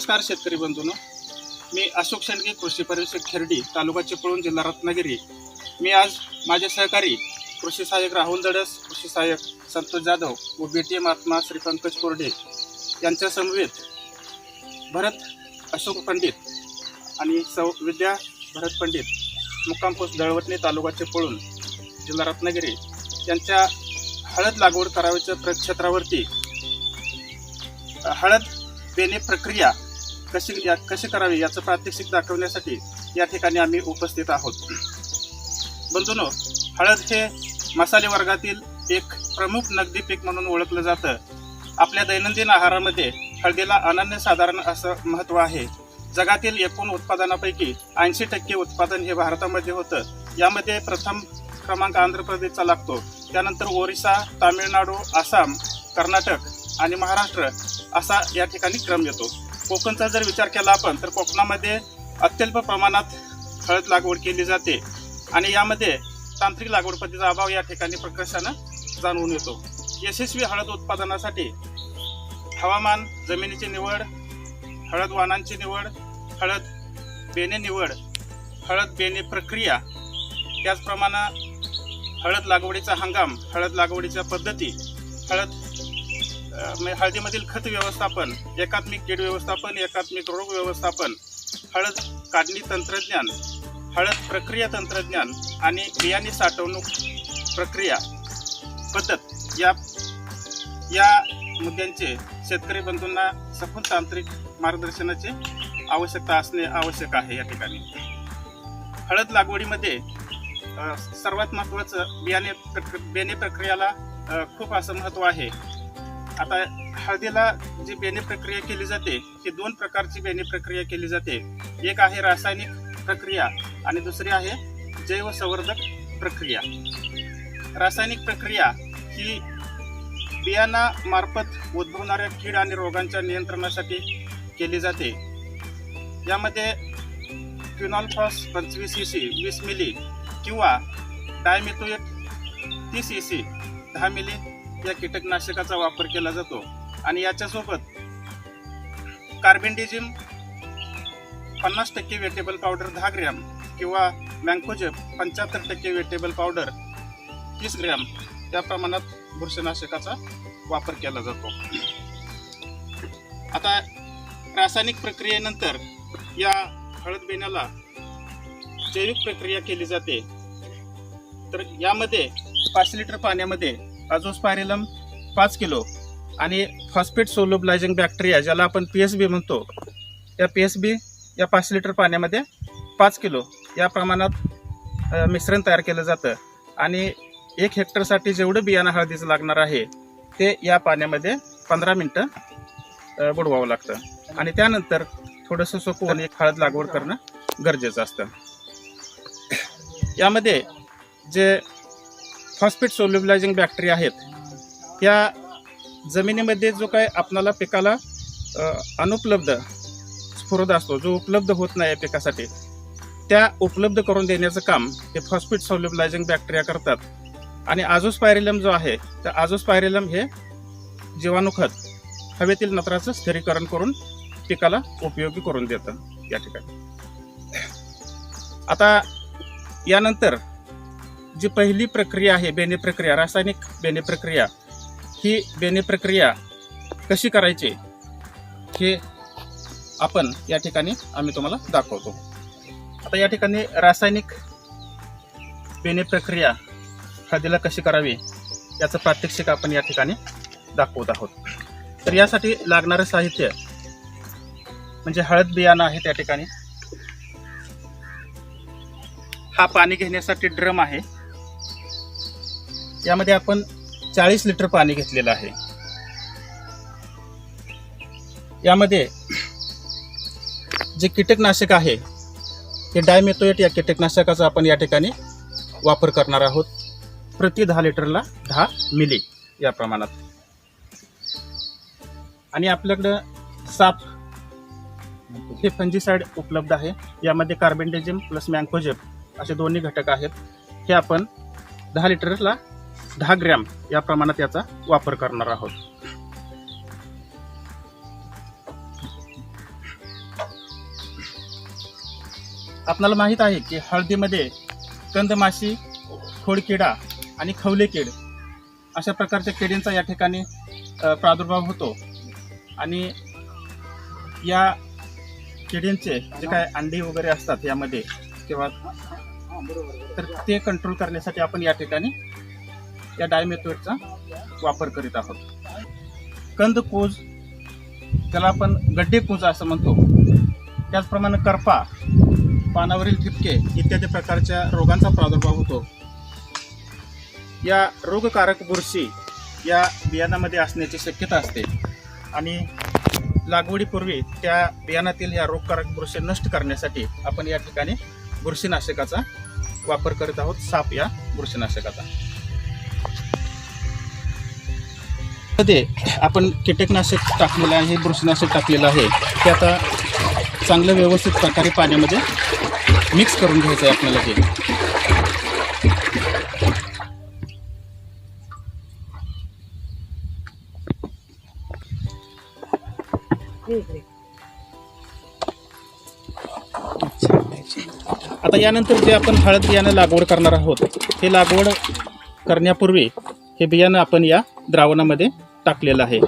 नमस्कार शेतकरी बंधूंनो. मी अशोक शेंडगे कृषी पर्यवेक्षक खेर्डी तालुका चिपळूण जिल्हा रत्नागिरी. मी आज माझे सहकारी कृषी सहाय्यक राहुल दडस कृषी सहाय्यक संतोष जाधव व बी टी एम आत्मा श्री पंकज कोरडे यांच्या समवेत भरत अशोक पंडित आणि सौ विद्या भरत पंडित मुक्कामपोस्ट दळवटणे तालुका चिपळूण जिल्हा रत्नागिरी यांच्या हळद लागवड करावयाच्या प्र क्षेत्रावरती हळद देणे प्रक्रिया कशी या कशी करावी याचं प्रात्यक्षिक दाखवण्यासाठी या ठिकाणी आम्ही उपस्थित आहोत. बंधूनो हळद हे मसाले वर्गातील एक प्रमुख नगदी पीक म्हणून ओळखलं जातं. आपल्या दैनंदिन आहारामध्ये हळदीला अनन्यसाधारण असं महत्त्व आहे. जगातील एकूण उत्पादनापैकी ऐंशी टक्के उत्पादन हे भारतामध्ये होतं. यामध्ये प्रथम क्रमांक आंध्र प्रदेशचा लागतो. त्यानंतर ओरिसा तामिळनाडू आसाम कर्नाटक आणि महाराष्ट्र असा या ठिकाणी क्रम येतो. कोकणचा जर विचार केला आपण तर कोकणामध्ये अत्यल्प प्रमाणात हळद लागवड केली जाते. आणि यामध्ये तांत्रिक लागवड पद्धतीचा अभाव या ठिकाणी प्रकर्षानं जाणवून येतो. यशस्वी हळद उत्पादनासाठी हवामान जमिनीची निवड हळद वाणांची निवड हळद बेणे निवड हळद बेणे प्रक्रिया त्याचप्रमाणे हळद लागवडीचा हंगाम हळद लागवडीच्या पद्धती हळद म्हणजे हळदीमधील खत व्यवस्थापन एकात्मिक कीड व्यवस्थापन एकात्मिक रोग व्यवस्थापन हळद काढणी तंत्रज्ञान हळद प्रक्रिया तंत्रज्ञान आणि बियाणे साठवणूक प्रक्रिया पद्धत या या मुद्द्यांचे शेतकरी बंधूंना सखोल तांत्रिक मार्गदर्शनाची आवश्यकता असणे आवश्यक आहे या ठिकाणी. हळद लागवडीमध्ये सर्वात महत्त्वाचं बियाणे प्रक बियाणे प्रक्रियाला खूप असं महत्त्व आहे. आता हळदीला जी बेणे प्रक्रिया केली जाते ही दोन प्रकारची बेणे प्रक्रिया केली जाते. एक आहे रासायनिक प्रक्रिया आणि दुसरी आहे जैव संवर्धक प्रक्रिया. रासायनिक प्रक्रिया ही बियाणामार्फत उद्भवणाऱ्या कीड आणि रोगांच्या नियंत्रणासाठी केली जाते. यामध्ये क्विनॉलफॉस पंचवीस सी सी वीस मिली किंवा डायमेथोएट तीस ई सी दहा मिली या कीटकनाशकाचा वापर केला जातो. आणि याच्यासोबत कार्बेंडिझिम पन्नास टक्के वेटेबल पावडर दहा ग्रॅम किंवा मँकोजेप पंच्याहत्तर टक्के वेटेबल पावडर तीस ग्रॅम त्या प्रमाणात बुरशीनाशकाचा वापर केला जातो. आता रासायनिक प्रक्रियेनंतर या हळद बेण्याला जैविक प्रक्रिया केली जाते. तर यामध्ये पाच लिटर पाण्यामध्ये अजोस्पायरिलम पाच किलो. आणि फॉस्फेट सोलोब्लायझिंग बॅक्टेरिया ज्याला आपण पी एस बी म्हणतो या पी एस बी या पाच लिटर पाण्यामध्ये पाच किलो. या प्रमाणात मिश्रण तयार केलं जातं. आणि एक हेक्टरसाठी जेवढं बियाणं हळदीचं लागणार आहे ते या पाण्यामध्ये पंधरा मिनटं बुडवावं लागतं. आणि त्यानंतर थोडंसं सोपवून एक हळद लागवड करणं गरजेचं असतं. यामध्ये जे फॉस्फेट सोल्युबलायझिंग बॅक्टेरिया आहेत. या जमिनीमध्ये जो काय आपणाला पिकाला अनुपलब्ध स्फुरद असतो जो उपलब्ध होत नाही या पिकासाठी त्या उपलब्ध करून देण्याचं काम हे फॉस्फेट सोल्युबलायझिंग बॅक्टेरिया करतात. आणि आजोस्पायरिलम जो आहे तर आजोस्पायरिलम हे जीवाणुखत हवेतील नत्राचं स्थिरीकरण करून पिकाला उपयोगी करून देतं या ठिकाणी. आता यानंतर जी पहिली प्रक्रिया आहे बेने प्रक्रिया रासायनिक बेने प्रक्रिया ही बेने प्रक्रिया कशी करायची हे आपण या ठिकाणी आम्ही तुम्हाला दाखवतो. आता या ठिकाणी रासायनिक बेने प्रक्रिया हळदीला कशी करावी याचं प्रात्यक्षिक आपण या ठिकाणी दाखवत आहोत. तर यासाठी लागणारं साहित्य म्हणजे हळद बियाणं आहे त्या ठिकाणी. हा पाणी घेण्यासाठी ड्रम आहे. यामध्ये आपण चाळीस लिटर पाणी घेतलेलं आहे. यामध्ये जे कीटकनाशक आहे हे डायमेथोएट या कीटकनाशकाचा आपण या ठिकाणी वापर करणार आहोत. प्रति दहा लिटरला दहा मिली या प्रमाणात. आणि आपल्याकडं साप हे फंजीसाईड उपलब्ध आहे. यामध्ये कार्बेंडेजिम प्लस मँकोजेप असे दोन्ही घटक आहेत. हे आपण दहा लिटरला दहा ग्रॅम या प्रमाणात याचा वापर करणार आहोत. आपल्याला माहीत आहे की हळदीमध्ये कंदमाशी खोडकिडा आणि खवलेकीड अशा प्रकारच्या किडींचा या ठिकाणी प्रादुर्भाव होतो. आणि या किडींचे जे काय अंडी वगैरे असतात यामध्ये किंवा तर ते कंट्रोल करण्यासाठी आपण या ठिकाणी या डायमेथोडचा वापर करीत आहोत. कंदकूज त्याला आपण गड्डे कोज असं म्हणतो. त्याचप्रमाणे करपा पानावरील ठिपके इत्यादी प्रकारच्या रोगांचा प्रादुर्भाव होतो. या रोगकारक बुरशी या बियाणामध्ये असण्याची शक्यता असते. आणि लागवडीपूर्वी त्या बियाणातील या रोगकारक बुरशी नष्ट करण्यासाठी आपण या ठिकाणी बुरशीनाशकाचा वापर करीत आहोत. साप या बुरशीनाशकाचा. मध्ये आपण कीटकनाशक टाकलेलं आहे बुरशीनाशक टाकलेलं आहे. ते आता चांगलं व्यवस्थित प्रकारे पाण्यामध्ये मिक्स करून घ्यायचं आहे आपल्याला ते. आता यानंतर जे आपण हळद बियाणं लागवड करणार आहोत हे लागवड करण्यापूर्वी हे बियाणं आपण या द्रावणामध्ये टाकलेलं आहे.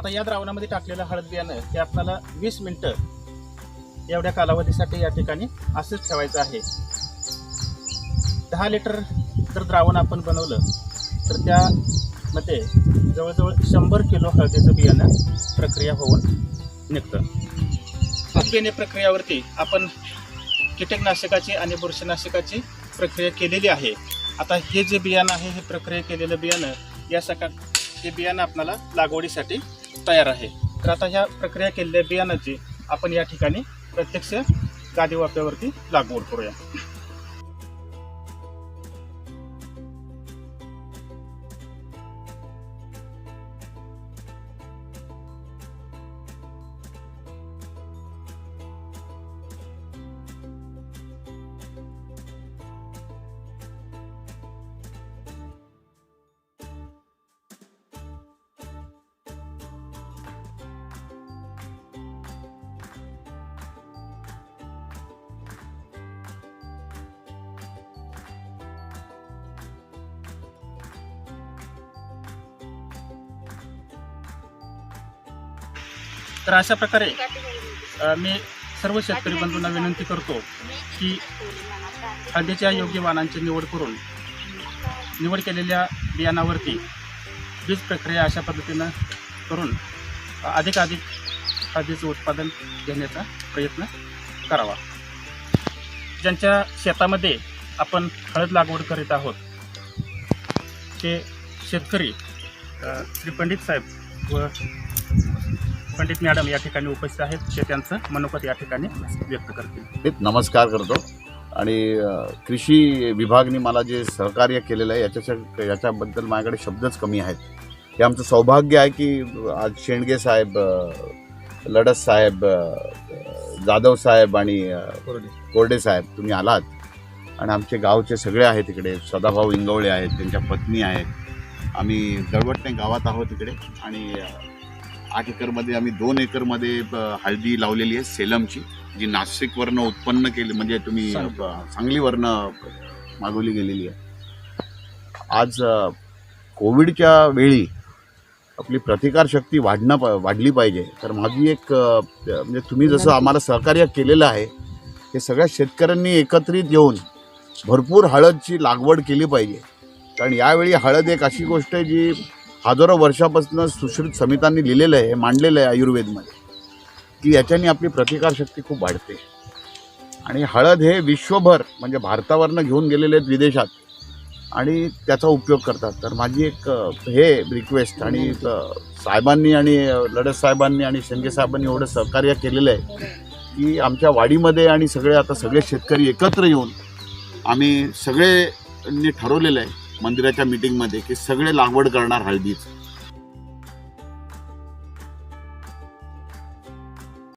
आता या द्रावणामध्ये टाकलेलं हळद बियाणं हे आपल्याला वीस मिनटं एवढ्या कालावधीसाठी या ठिकाणी असंच ठेवायचं आहे. दहा लिटर जर द्रावण आपण बनवलं तर त्यामध्ये जवळजवळ शंभर किलो हळदीचं बियाणं प्रक्रिया होऊन निघतं. बियाणे प्रक्रियावरती आपण कीटकनाशकाची आणि बुरशीनाशकाची प्रक्रिया केलेली आहे. आता हे जे बियाणं आहे हे प्रक्रिया केलेलं बियाणं या सकाळ हे बियाणं आपल्याला लागवडीसाठी तयार आहे. तर आता ह्या प्रक्रिया केलेल्या बियाणाची आपण या ठिकाणी प्रत्यक्ष गादी लागवड करूया. तर अशा प्रकारे मी सर्व शेतकरी बंधूंना विनंती करतो की खाद्याच्या योग्य वाणांची निवड करून निवड केलेल्या बियाणावरती बीज प्रक्रिया अशा पद्धतीनं करून अधिकाधिक खाद्याचं उत्पादन घेण्याचा प्रयत्न करावा. ज्यांच्या शेतामध्ये आपण हळद लागवड करीत आहोत ते शेतकरी श्री पंडित साहेब व पंडित मॅडम या ठिकाणी उपस्थित आहेत. ते त्यांचं मनोगत या ठिकाणी व्यक्त करतील. नमस्कार करतो. आणि कृषी विभागने मला जे सहकार्य केलेलं आहे याच्या याच्याबद्दल माझ्याकडे शब्दच कमी आहेत. हे आमचं सौभाग्य आहे की आज शेंडगे साहेब लडस साहेब जाधव साहेब आणि कोरडे साहेब तुम्ही आलात. आणि आमचे गावचे सगळे आहेत तिकडे सदाभाऊ इंगवळे आहेत त्यांच्या पत्नी आहेत. आम्ही दळवटणे गावात आहोत तिकडे आणि आठ एकरमध्ये आम्ही दोन एकरमध्ये हळदी लावलेली आहे सेलमची जी नाशिक वरनं उत्पन्न केली म्हणजे तुम्ही सांगली. अ, सांगली वरनं मागवली गेलेली आहे. आज कोविडच्या वेळी आपली प्रतिकारशक्ती वाढणं प- वाढली पाहिजे. तर माझी एक म्हणजे तुम्ही जसं आम्हाला सहकार्य केलेलं आहे हे सगळ्या शेतकऱ्यांनी एकत्रित येऊन भरपूर हळदची लागवड केली पाहिजे. कारण यावेळी हळद एक अशी गोष्ट आहे जी हजारो वर्षापासून सुश्रुत समितांनी लिहिलेलं आहे मांडलेलं आहे आयुर्वेदमध्ये की याच्याने आपली प्रतिकारशक्ती खूप वाढते. आणि हळद हे विश्वभर म्हणजे भारतावरनं घेऊन गेलेले आहेत विदेशात आणि त्याचा उपयोग करतात. तर माझी एक हे रिक्वेस्ट आणि साहेबांनी आणि लडत साहेबांनी आणि शेंगे साहेबांनी एवढं सहकार्य केलेलं आहे की आमच्या वाडीमध्ये आणि सगळे आता सगळे शेतकरी एकत्र येऊन आम्ही सगळ्यांनी ठरवलेलं आहे मंदिराच्या मिटिंगमध्ये की सगळे लागवड करणार हळदीचं.